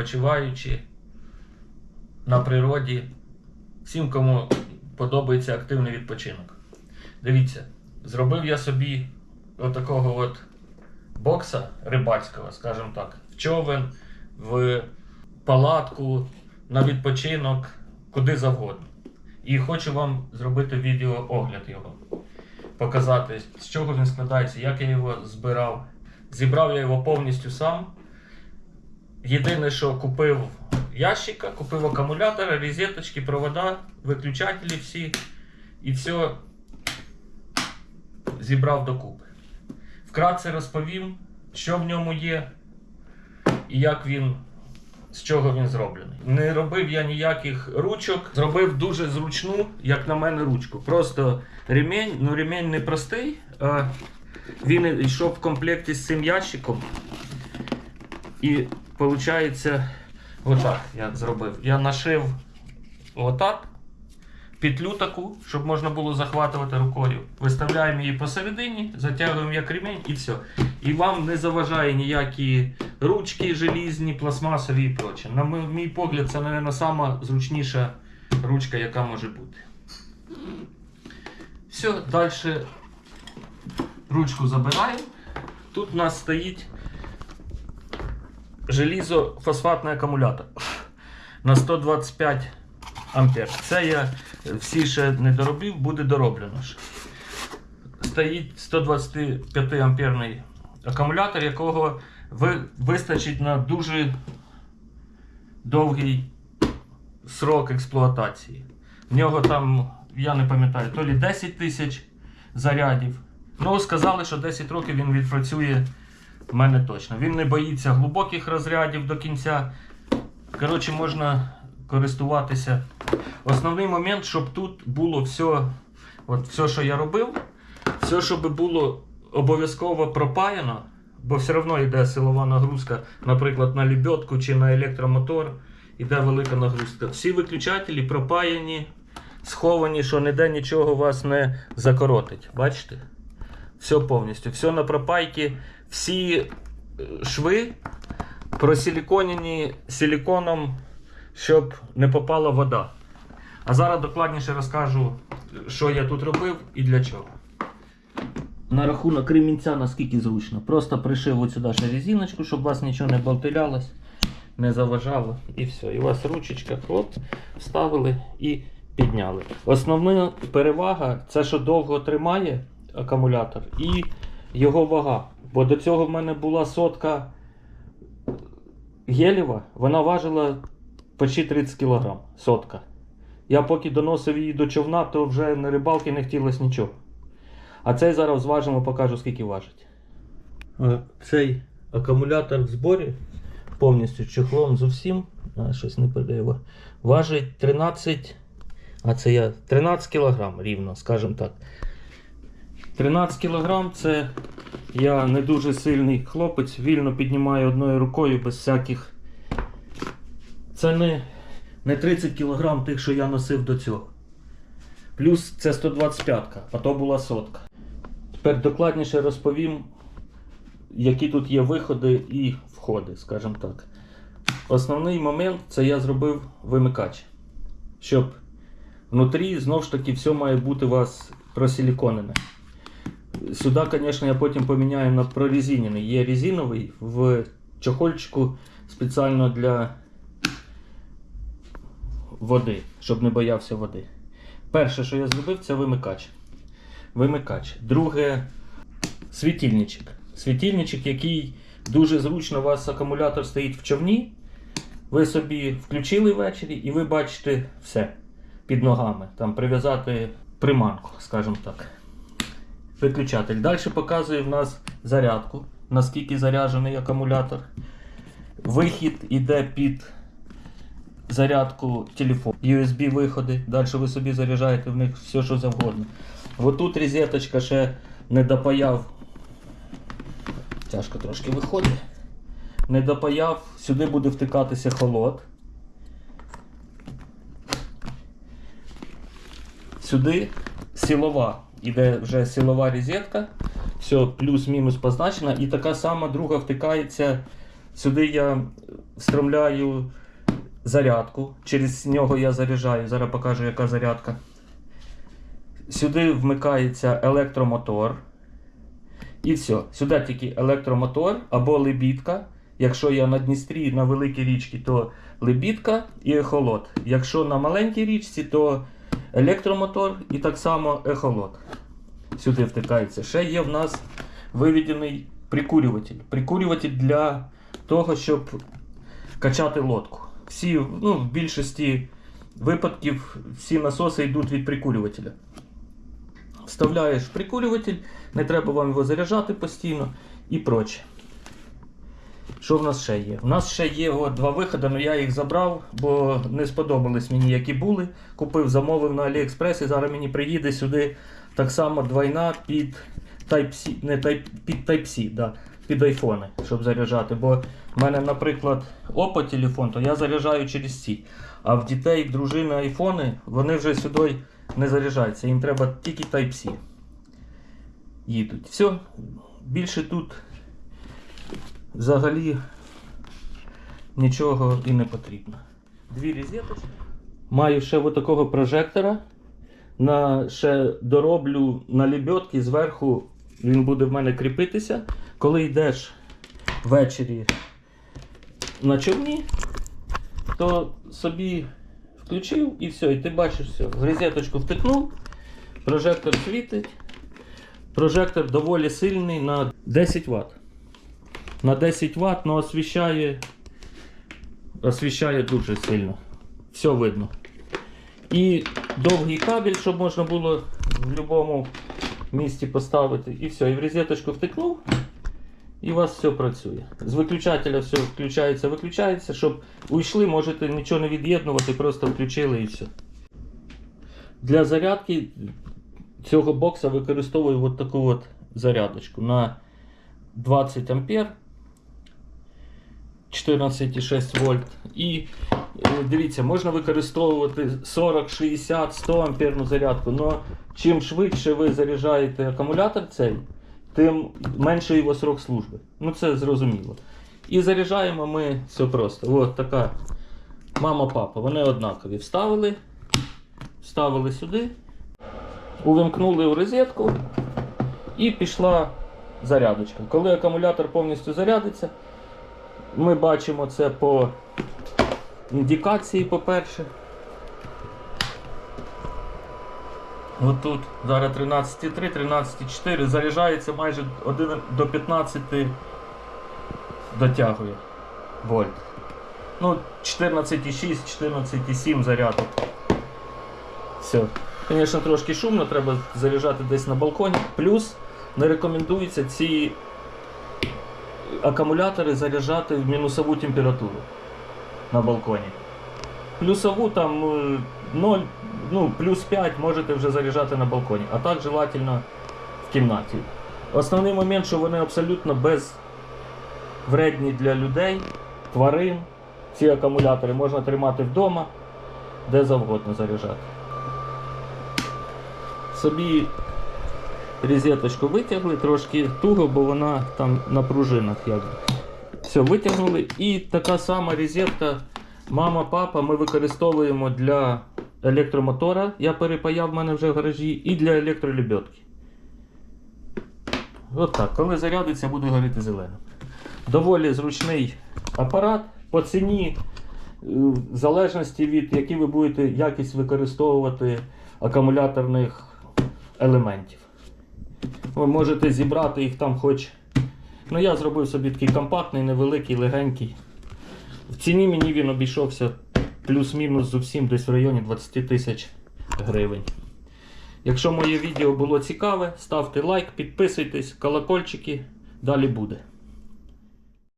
Відпочиваючі на природі, всім, кому подобається активний відпочинок. Дивіться, зробив я собі отакого от бокса рибацького, скажімо так, в човен, в палатку, на відпочинок, куди завгодно. І хочу вам зробити відеоогляд його. Показати, з чого він складається, як я його збирав. Зібрав я його повністю сам. Єдине, що купив ящика, купив акумулятори, розеточки, провода, виключателі всі. І все зібрав докупи. Вкратце розповім, що в ньому є і як він, з чого він зроблений. Не робив я ніяких ручок, зробив дуже зручну, як на мене, ручку. Просто ремень, ну ремень не простий, а він йшов в комплекті з цим ящиком. І виходить, отак я зробив. Я нашив отак, петлю таку, щоб можна було захватувати рукою. Виставляємо її посередині, затягуємо як ремень і все. І вам не заважає ніякі ручки желізні, пластмасові і проче. На мій погляд, це, мабуть, сама зручніша ручка, яка може бути. Все, далі ручку забираємо. Тут у нас стоїть желізофосфатний акумулятор на 125 ампер. Це я всі ще не доробив, буде дороблено. ж. Стоїть 125 амперний акумулятор, якого вистачить на дуже довгий срок експлуатації. В нього там, я не пам'ятаю, то лі 10 тисяч зарядів. Ну, сказали, що 10 років він відпрацює в мене точно. Він не боїться глибоких розрядів до кінця. Коротше, можна користуватися. Основний момент, щоб тут було все, от все, що я робив, все, щоб було обов'язково пропаяно, бо все одно йде силова нагрузка, наприклад, на лебедку чи на електромотор, йде велика нагрузка. Всі виключателі пропаяні, сховані, що ніде нічого вас не закоротить. Бачите? Все повністю. Все на пропайки. Всі е, шви просиліконені силіконом, щоб не попала вода. А зараз докладніше розкажу, що я тут робив і для чого. На рахунок ремінця наскільки зручно. Просто пришив от сюди ще резиночку, щоб у вас нічого не болтилялось, не заважало. І все. І у вас ручечка, хлоп, вставили і підняли. Основна перевага це, що довго тримає акумулятор і його вага. Бо до цього в мене була сотка гелєва, вона важила почти 30 кг. Сотка. Я поки доносив її до човна, то вже на рибалки не хотілося нічого. А цей зараз зважимо, покажу, скільки важить. Цей акумулятор в зборі повністю чехлом з усім. А, щось не передає. Важить 13. А це я 13 кг рівно, скажімо так. 13 кг це я не дуже сильний хлопець, вільно піднімаю одною рукою без всяких. Це не, не 30 кг тих, що я носив до цього. Плюс це 125-ка, а то була сотка. Тепер докладніше розповім, які тут є виходи і входи, скажімо так. Основний момент це я зробив вимикач. Щоб внутрі знову ж таки все має бути у вас просиліконене. Сюди, звісно, я потім поміняю на прорезинений. Є резиновий в чохольчику спеціально для води, щоб не боявся води. Перше, що я зробив, це вимикач. Вимикач. Друге світильничок. Світильничок, який дуже зручно, у вас акумулятор стоїть в човні. Ви собі включили ввечері і ви бачите все під ногами. Там прив'язати приманку, скажімо так. Виключатель. Далі показує в нас зарядку, наскільки заряджений акумулятор. Вихід іде під зарядку телефону. USB виходи. Далі ви собі заряджаєте в них все, що завгодно. Отут розеточка ще не допаяв. Тяжко трошки виходить. Не допаяв, сюди буде втикатися холод. Сюди силова. Іде вже силова розетка. Все плюс-мінус позначено. І така сама друга втикається. Сюди я встромляю зарядку. Через нього я заряджаю. Зараз покажу, яка зарядка. Сюди вмикається електромотор. І все. Сюди тільки електромотор або лебідка. Якщо я на Дністрі на великій річці, то лебідка і ехолот. Якщо на маленькій річці, то електромотор і так само ехолот. Сюди втикається. Ще є в нас виведений прикурюватель. Прикурюватель для того, щоб качати лодку. Всі, ну, в більшості випадків всі насоси йдуть від прикурювателя. Вставляєш прикурюватель, не треба вам його заряджати постійно і проче. Що в нас ще є? У нас ще є от, два виходи, але я їх забрав, бо не сподобались мені, які були. Купив, замовив на AliExpress і зараз мені приїде сюди так само двойна під Type-C, не Type, під Type-C, да, під айфони, щоб заряджати. Бо в мене, наприклад, Oppo телефон, то я заряджаю через ці. А в дітей, дружини айфони, вони вже сюди не заряджаються. Їм треба тільки Type-C. Їдуть. Все, більше тут взагалі нічого і не потрібно. Дві розеточки. Маю ще от такого прожектора. На, ще дороблю на лебедки зверху він буде в мене кріпитися. Коли йдеш ввечері на човні, то собі включив і все, і ти бачиш все. В розеточку втикнув, прожектор світить. Прожектор доволі сильний на 10 Вт. На 10 Вт, але освіщає, освіщає дуже сильно. Все видно. І довгий кабель, щоб можна було в будь-якому місці поставити. І все. І в розеточку втикнув, і у вас все працює. З виключателя все включається, виключається. Щоб уйшли, можете нічого не від'єднувати, просто включили і все. Для зарядки цього бокса використовую от таку от зарядочку на 20 ампер. 14,6 вольт. І е, дивіться, можна використовувати 40, 60, 100 амперну зарядку. але чим швидше ви заряджаєте акумулятор цей, тим менше його срок служби. Ну це зрозуміло. І заряджаємо ми все просто. От така мама-папа. Вони однакові. Вставили, вставили сюди, увімкнули в розетку і пішла зарядочка. Коли акумулятор повністю зарядиться, ми бачимо це по індикації, по-перше. Отут зараз 13,3, 13,4 заряджається майже 1 до 15 дотягує вольт. Ну, 14,6, 14,7 зарядок. Все. Звісно, трошки шумно, треба заряджати десь на балконі. Плюс не рекомендується ці акумулятори заряджати в мінусову температуру на балконі. Плюсову там е, 0, ну, плюс 5 можете вже заряджати на балконі, а так желательно в кімнаті. Основний момент, що вони абсолютно безвредні для людей, тварин. Ці акумулятори можна тримати вдома, де завгодно заряджати. Собі розеточку витягли, трошки туго, бо вона там на пружинах. Як. Все, витягнули. І така сама розетка мама, папа ми використовуємо для електромотора. Я перепаяв в мене вже в гаражі, і для електролебедки. От так. Коли зарядиться, буде горіти зеленим. Доволі зручний апарат. По ціні, е, в залежності від якої ви будете якість використовувати акумуляторних елементів. Ви можете зібрати їх там хоч. Ну, я зробив собі такий компактний, невеликий, легенький. В ціні мені він обійшовся плюс-мінус з усім десь в районі 20 тисяч гривень. Якщо моє відео було цікаве, ставте лайк, підписуйтесь, колокольчики, далі буде.